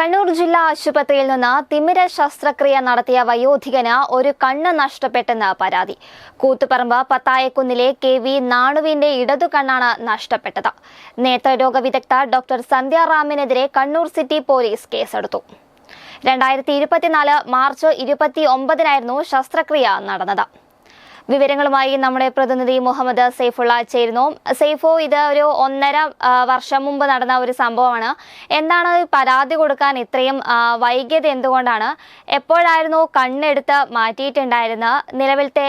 കണ്ണൂർ ജില്ലാ ആശുപത്രിയിൽ നിന്ന് തിമിര ശസ്ത്രക്രിയ നടത്തിയ വയോധികന് ഒരു കണ്ണ് നഷ്ടപ്പെട്ടെന്ന് പരാതി. കൂത്തുപറമ്പ് പത്തായക്കുന്നിലെ കെ വി നാണുവിന്റെ ഇടതു കണ്ണാണ് നഷ്ടപ്പെട്ടത്. നേത്രരോഗ വിദഗ്ധ ഡോക്ടർ സന്ധ്യ റാമിനെതിരെ കണ്ണൂർ സിറ്റി പോലീസ് കേസെടുത്തു. രണ്ടായിരത്തി ഇരുപത്തിനാല് മാർച്ച് ഇരുപത്തി ഒമ്പതിനായിരുന്നു ശസ്ത്രക്രിയ നടന്നത്. വിവരങ്ങളുമായി നമ്മുടെ പ്രതിനിധി മുഹമ്മദ് സൈഫുള്ള ചേരുന്നു. സെയ്ഫോ ഇത് ഒരു ഒന്നര വർഷം മുമ്പ് നടന്ന ഒരു സംഭവമാണ്. എന്താണ് പരാതി കൊടുക്കാൻ ഇത്രയും വൈകിയത് എന്തുകൊണ്ടാണ്? എപ്പോഴായിരുന്നു കണ്ണെടുത്ത് മാറ്റിയിട്ടുണ്ടായിരുന്നത്? നിലവിലത്തെ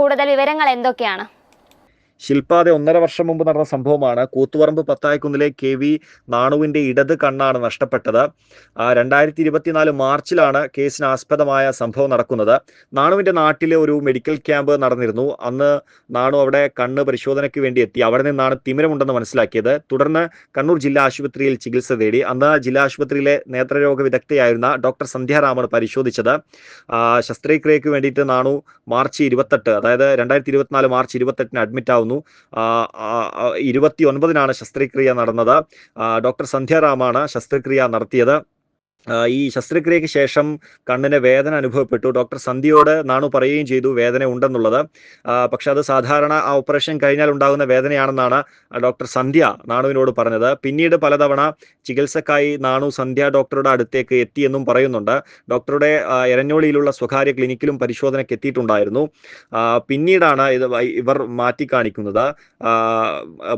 കൂടുതൽ വിവരങ്ങൾ എന്തൊക്കെയാണ്? ശില്പാതെ ഒന്നര വർഷം മുമ്പ് നടന്ന സംഭവമാണ്. കൂത്തുപറമ്പ് പത്തായക്കുന്നിലെ കെ വി നാണുവിന്റെ ഇടത് കണ്ണാണ് നഷ്ടപ്പെട്ടത്. രണ്ടായിരത്തി ഇരുപത്തിനാല് മാർച്ചിലാണ് കേസിന് ആസ്പദമായ സംഭവം നടക്കുന്നത്. നാണുവിന്റെ നാട്ടിലെ ഒരു മെഡിക്കൽ ക്യാമ്പ് നടന്നിരുന്നു. അന്ന് നാണു അവിടെ കണ്ണ് പരിശോധനയ്ക്ക് വേണ്ടി എത്തി. അവിടെ നിന്നാണ് തിമിരമുണ്ടെന്ന് മനസ്സിലാക്കിയത്. തുടർന്ന് കണ്ണൂർ ജില്ലാ ആശുപത്രിയിൽ ചികിത്സ തേടി. അന്ന് ജില്ലാ ആശുപത്രിയിലെ നേത്രരോഗ വിദഗ്ധയായിരുന്ന ഡോക്ടർ സന്ധ്യാറാമാണ് പരിശോധിച്ചത്. ശസ്ത്രക്രിയയ്ക്ക് വേണ്ടിയിട്ട് നാണു മാർച്ച് ഇരുപത്തെട്ട് അതായത് രണ്ടായിരത്തി ഇരുപത്തിനാല് മാർച്ച് ഇരുപത്തെട്ടിന് അഡ്മിറ്റ് ആവുന്നു. ആ, ഇരുപത്തി ഒൻപതിനാണ് ശസ്ത്രക്രിയ നടന്നത്. ഡോക്ടർ സന്ധ്യാറാമാണ് ശസ്ത്രക്രിയ നടത്തിയത്. ഈ ശസ്ത്രക്രിയയ്ക്ക് ശേഷം കണ്ണിന് വേദന അനുഭവപ്പെട്ടു. ഡോക്ടർ സന്ധ്യയോട് നാണു പറയുകയും ചെയ്തു വേദന ഉണ്ടെന്നുള്ളത്. പക്ഷെ അത് സാധാരണ ആ ഓപ്പറേഷൻ കഴിഞ്ഞാൽ ഉണ്ടാകുന്ന വേദനയാണെന്നാണ് ഡോക്ടർ സന്ധ്യ നാണുവിനോട് പറഞ്ഞത്. പിന്നീട് പലതവണ ചികിത്സക്കായി നാണു സന്ധ്യ ഡോക്ടറുടെ അടുത്തേക്ക് എത്തിയെന്നും പറയുന്നുണ്ട്. ഡോക്ടറുടെ എരഞ്ഞോളിയിലുള്ള സ്വകാര്യ ക്ലിനിക്കിലും പരിശോധനയ്ക്ക് എത്തിയിട്ടുണ്ടായിരുന്നു. പിന്നീടാണ് ഇത് ഇവർ മാറ്റി കാണിക്കുന്നത്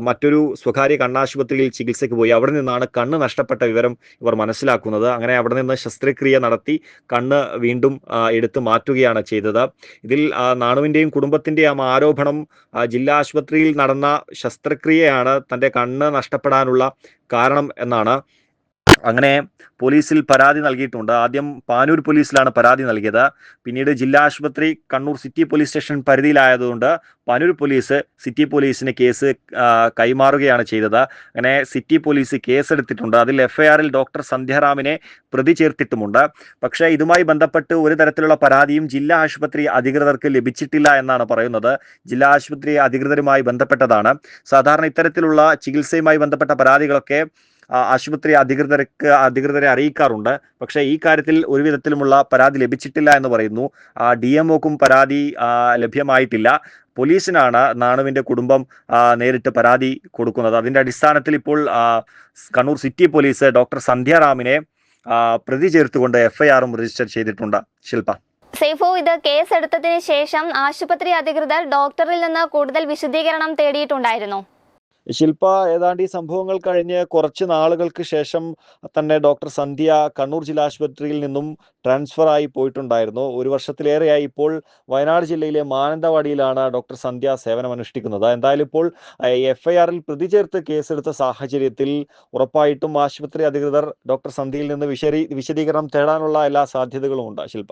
മറ്റൊരു സ്വകാര്യ കണ്ണാശുപത്രിയിൽ ചികിത്സയ്ക്ക് പോയി. അവിടെ നിന്നാണ് കണ്ണ് നഷ്ടപ്പെട്ട വിവരം ഇവർ മനസ്സിലാക്കുന്നത്. അങ്ങനെ അവിടെ നിന്ന് ശസ്ത്രക്രിയ നടത്തി കണ്ണ് വീണ്ടും എടുത്തു മാറ്റുകയാണ് ചെയ്തത്. ഇതിൽ നാണുവിന്റെയും കുടുംബത്തിന്റെയും ആരോപണം ജില്ലാ ആശുപത്രിയിൽ നടന്ന ശസ്ത്രക്രിയയാണ് തന്റെ കണ്ണ് നഷ്ടപ്പെടാനുള്ള കാരണം എന്നാണ്. അങ്ങനെ പോലീസിൽ പരാതി നൽകിയിട്ടുണ്ട്. ആദ്യം പാനൂർ പോലീസിലാണ് പരാതി നൽകിയത്. പിന്നീട് ജില്ലാ ആശുപത്രി കണ്ണൂർ സിറ്റി പോലീസ് സ്റ്റേഷൻ പരിധിയിലായതുകൊണ്ട് പാനൂർ പോലീസ് സിറ്റി പോലീസിന് കേസ് കൈമാറുകയാണ് ചെയ്തത്. അങ്ങനെ സിറ്റി പോലീസ് കേസെടുത്തിട്ടുണ്ട്. അതിൽ എഫ്ഐആറിൽ ഡോക്ടർ സന്ധ്യാറാമിനെ പ്രതി ചേർത്തിട്ടുമുണ്ട്. പക്ഷേ ഇതുമായി ബന്ധപ്പെട്ട് ഒരു തരത്തിലുള്ള പരാതിയും ജില്ലാ ആശുപത്രി അധികൃതർക്ക് ലഭിച്ചിട്ടില്ല എന്നാണ് പറയുന്നത്. ജില്ലാ ആശുപത്രി അധികൃതരുമായി ബന്ധപ്പെട്ടതാണ്. സാധാരണ ഇത്തരത്തിലുള്ള ചികിത്സയുമായി ബന്ധപ്പെട്ട പരാതികളൊക്കെ ആശുപത്രി അധികൃതർക്ക് അധികൃതരെ അറിയിക്കാറുണ്ട്. പക്ഷേ ഈ കാര്യത്തിൽ ഒരു വിധത്തിലുമുള്ള പരാതി ലഭിച്ചിട്ടില്ല എന്ന് പറയുന്നു. ഡി എം ഒക്കും പരാതി ലഭ്യമായിട്ടില്ല. പോലീസിനാണ് നാണുവിന്റെ കുടുംബം നേരിട്ട് പരാതി കൊടുക്കുന്നത്. അതിന്റെ അടിസ്ഥാനത്തിൽ ഇപ്പോൾ കണ്ണൂർ സിറ്റി പോലീസ് ഡോക്ടർ സന്ധ്യാറാമിനെ പ്രതി ചേർത്തുകൊണ്ട് എഫ്ഐആറും രജിസ്റ്റർ ചെയ്തിട്ടുണ്ട്. ശില്പ. സെയ്ഫു ഇത് കേസെടുത്തതിന് ശേഷം ആശുപത്രി അധികൃതർ ഡോക്ടറിൽ നിന്ന് കൂടുതൽ വിശദീകരണം തേടിയിട്ടുണ്ടായിരുന്നോ. ശില്പ ഏതാണ്ട് ഈ സംഭവങ്ങൾ കഴിഞ്ഞ് കുറച്ച് നാളുകൾക്ക് ശേഷം തന്നെ ഡോക്ടർ സന്ധ്യ കണ്ണൂർ ജില്ലാ ആശുപത്രിയിൽ നിന്നും ട്രാൻസ്ഫർ ആയി പോയിട്ടുണ്ടായിരുന്നു. ഒരു വർഷത്തിലേറെയായി ഇപ്പോൾ വയനാട് ജില്ലയിലെ മാനന്തവാടിയിലാണ് ഡോക്ടർ സന്ധ്യ സേവനം അനുഷ്ഠിക്കുന്നത് എന്തായാലും ഇപ്പോൾ എഫ് ഐ ആറിൽ പ്രതി ചേർത്ത് കേസെടുത്ത സാഹചര്യത്തിൽ ഉറപ്പായിട്ടും ആശുപത്രി അധികൃതർ ഡോക്ടർ സന്ധ്യയിൽ നിന്ന് വിശദീകരണം തേടാനുള്ള എല്ലാ സാധ്യതകളും ഉണ്ട്. ശില്പ.